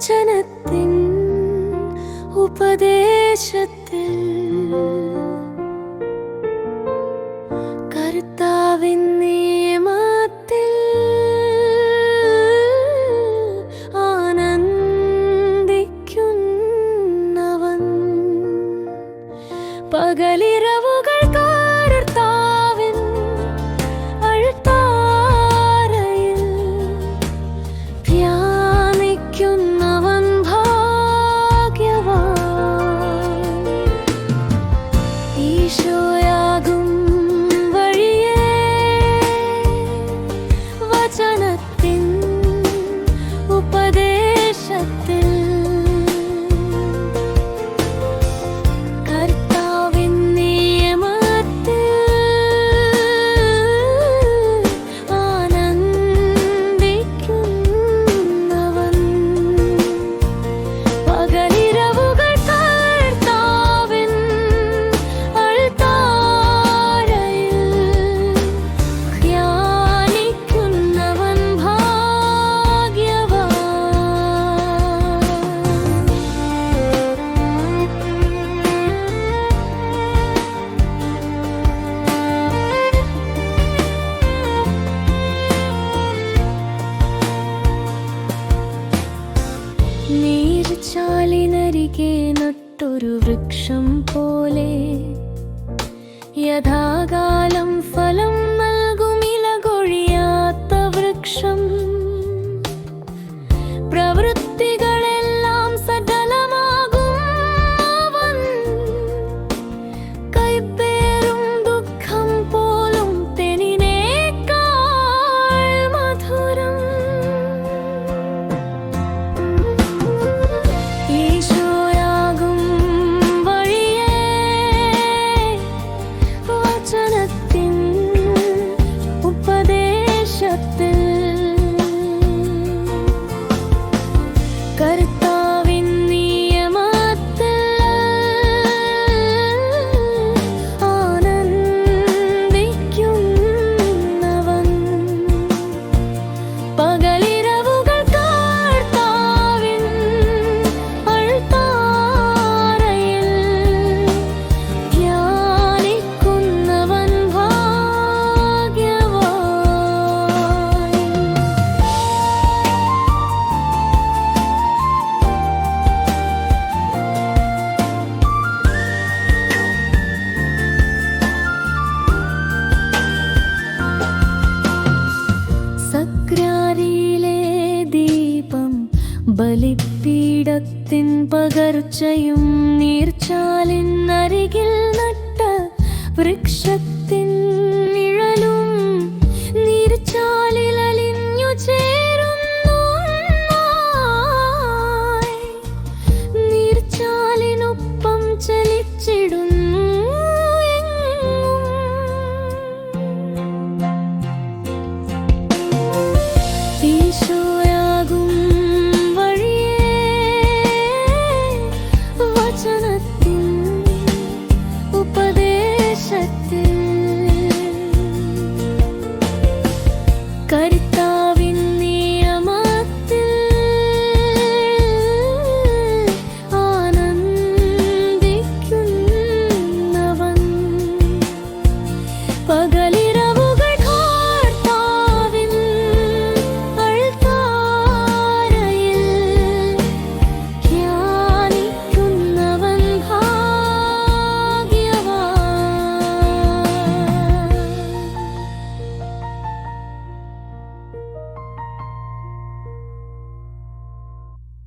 വചനത്തിൻ ഉപദേശത്തിൽ തിരികെ നട്ടൊരു വൃക്ഷം പോലെ യഥാകാലം ഫലം ബലിപീഠത്തിൻ പകർച്ചയും നീർച്ചാലിൻ അരികിൽ നട്ട വൃക്ഷത്തിൽ かれた